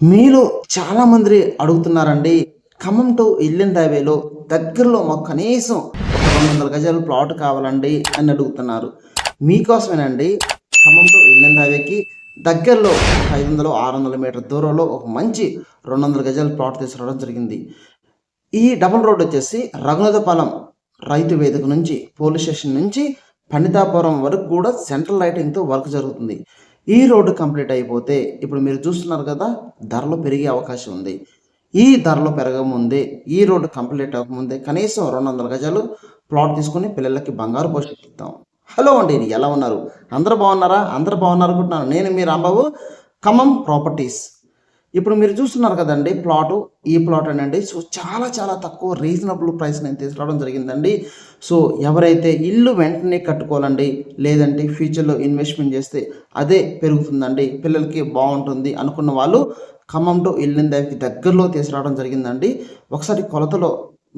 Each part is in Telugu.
మీలో చాలామంది అడుగుతున్నారండి ఖమ్మం టు ఇల్లెన్ హైవేలో దగ్గరలో మాకు కనీసం రెండు వందల గజాలు ప్లాట్ కావాలండి అని అడుగుతున్నారు. మీకోసమేనండి ఖమ్మం టు ఇల్లెన్ హైవేకి దగ్గరలో ఐదు వందలు ఆరు వందల మీటర్ దూరంలో ఒక మంచి రెండు వందల గజాల ప్లాట్ తీసుకురావడం జరిగింది. ఈ డబుల్ రోడ్ వచ్చేసి రఘునాథపాలెం రైతు వేదిక నుంచి పోలీస్ స్టేషన్ నుంచి పండితాపురం వరకు కూడా సెంట్రల్ లైటింగ్తో వర్క్ జరుగుతుంది. ఈ రోడ్డు కంప్లీట్ అయిపోతే ఇప్పుడు మీరు చూస్తున్నారు కదా ధరలు పెరిగే అవకాశం ఉంది. ఈ ధరలు పెరగముందే ఈ రోడ్డు కంప్లీట్ అవ్వకముందే కనీసం రెండు వందల గజాలు ప్లాట్ తీసుకుని పిల్లలకి బంగారు భవిష్యత్తు ఇద్దాం. హలో అండి ఎలా ఉన్నారు? అందరు బాగున్నారా? అందరు బాగున్నారు అనుకుంటున్నాను నేను మీ రాంబాబు. ఖమ్మం ప్రాపర్టీస్. ఇప్పుడు మీరు చూస్తున్నారు కదండి ప్లాట్. ఈ ప్లాట్ అండి సో చాలా చాలా తక్కువ రీజనబుల్ ప్రైస్ నేను తీసుకురావడం జరిగిందండి. సో ఎవరైతే ఇల్లు వెంటనే కట్టుకోవాలండి లేదంటే ఫ్యూచర్లో ఇన్వెస్ట్మెంట్ చేస్తే అదే పెరుగుతుందండి. పిల్లలకి బాగుంటుంది అనుకున్న వాళ్ళు ఖమ్మం టు ఇల్లిన దగ్గరలో తీసుకురావడం జరిగిందండి. ఒకసారి కొలతలో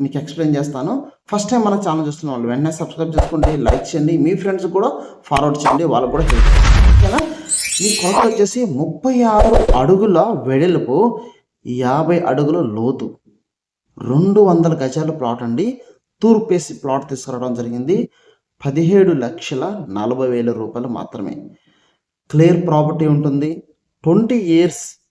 మీకు ఎక్స్ప్లెయిన్ చేస్తాను. ఫస్ట్ టైం మన ఛానల్ చూస్తున్న వాళ్ళు వెంటనే సబ్స్క్రైబ్ చేసుకోండి లైక్ చేయండి. మీ ఫ్రెండ్స్ కూడా ఫార్వర్డ్ చేయండి. వాళ్ళకు కూడా చేయండి. ఓకేనా? ఈ కొలత వచ్చేసి ముప్పై ఆరు అడుగుల వెడల్పు యాభై అడుగుల లోతు. రెండు వందల గజాల ప్లాట్ అండి. తూర్పేసి ప్లాట్ తీసుకురావడం జరిగింది. పదిహేడు లక్షల నలభై వేల రూపాయలు మాత్రమే. క్లియర్ ప్రాపర్టీ ఉంటుంది. ట్వంటీ ఇయర్స్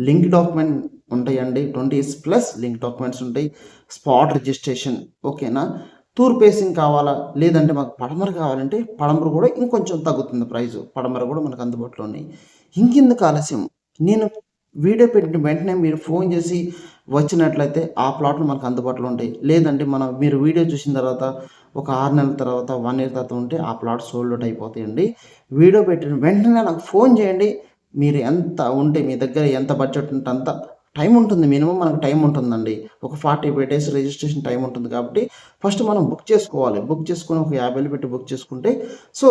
లింక్ డాక్యుమెంట్ ఉంటాయండి. Twenty years plus link documents ఉంటాయి. స్పాట్ రిజిస్ట్రేషన్ ఓకేనా? టూర్ పేసింగ్ కావాలా? లేదంటే మాకు పడమర కావాలంటే పడమర కూడా ఇంకొంచెం తగ్గుతుంది ప్రైస్. పడమర కూడా మనకు అందుబాటులో ఉన్నాయి. ఇంకెందుకు ఆలస్యం? నేను వీడియో పెట్టిన వెంటనే మీరు ఫోన్ చేసి వచ్చినట్లయితే ఆ ప్లాట్లు మనకు అందుబాటులో ఉంటాయి. లేదంటే మనం మీరు వీడియో చూసిన తర్వాత ఒక ఆరు నెలల తర్వాత వన్ ఇయర్ తర్వాత ఉంటే ఆ ప్లాట్ సోల్డ్ అవుట్ అయిపోతాయండి. వీడియో పెట్టిన వెంటనే నాకు ఫోన్ చేయండి. మీరు ఎంత ఉంటే మీ దగ్గర ఎంత బడ్జెట్ ఉంటే అంత టైం ఉంటుంది మినిమం మనకు టైం ఉంటుందండి. ఒక forty five days registration time ఉంటుంది కాబట్టి ఫస్ట్ మనం బుక్ చేసుకోవాలి. బుక్ చేసుకుని ఒక యాభై పెట్టి బుక్ చేసుకుంటే సో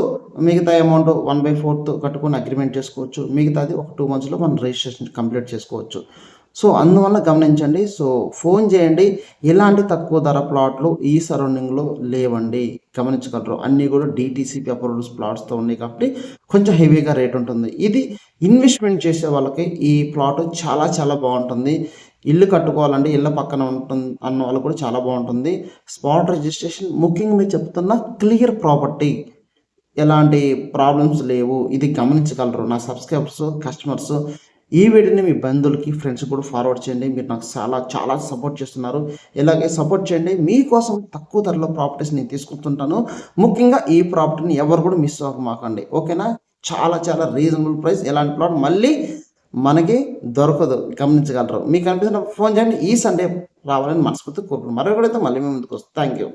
మిగతా అమౌంట్ వన్ బై ఫోర్త్ కట్టుకుని అగ్రిమెంట్ చేసుకోవచ్చు. మిగతాది ఒక టూ మంత్స్లో మనం రిజిస్ట్రేషన్ కంప్లీట్ చేసుకోవచ్చు. సో అందువల్ల గమనించండి సో ఫోన్ చేయండి ఇలాంటి తక్కువ ధర ప్లాట్లు ఈ సరౌండింగ్లో లేవండి. గమనించగలరు అన్నీ కూడా డిటీసీపీ అప్రూవ్డ్ ప్లాట్స్తో ఉన్నాయి కాబట్టి కొంచెం హెవీగా రేట్ ఉంటుంది. ఇది ఇన్వెస్ట్మెంట్ చేసే వాళ్ళకి ఈ ప్లాట్ చాలా చాలా బాగుంటుంది. ఇల్లు కట్టుకోవాలంటే ఇళ్ళ పక్కన ఉంటుంది అన్న వాళ్ళు కూడా చాలా బాగుంటుంది. స్పాట్ రిజిస్ట్రేషన్ ముఖ్యంగా మీరు చెప్తున్న క్లియర్ ప్రాపర్టీ ఎలాంటి ప్రాబ్లమ్స్ లేవు. ఇది గమనించగలరు. నా సబ్స్క్రైబర్స్ కస్టమర్స్ ఈ వీడియోని మీ బంధువులకి ఫ్రెండ్స్ కూడా ఫార్వర్డ్ చేయండి. మీరు నాకు చాలా చాలా సపోర్ట్ చేస్తున్నారు. ఇలాగే సపోర్ట్ చేయండి. మీకోసం తక్కువ ధరలో ప్రాపర్టీస్ నేను తీసుకుంటుంటాను ముఖ్యంగా ఈ ప్రాపర్టీని ఎవరు కూడా మిస్ అవ్వమాకండి. ఓకేనా చాలా చాలా రీజనబుల్ ప్రైస్ ఎలాంటి ప్లాట్ మళ్ళీ మనకి దొరకదు. గమనించగలరు. మీకు అనిపిస్తున్న ఫోన్ చేయండి. ఈ సండే రావాలని మనస్ఫూర్తి కోరుకుంటున్నాను. మరొకడైతే మళ్ళీ మేము ముందుకు వస్తాం థ్యాంక్ యూ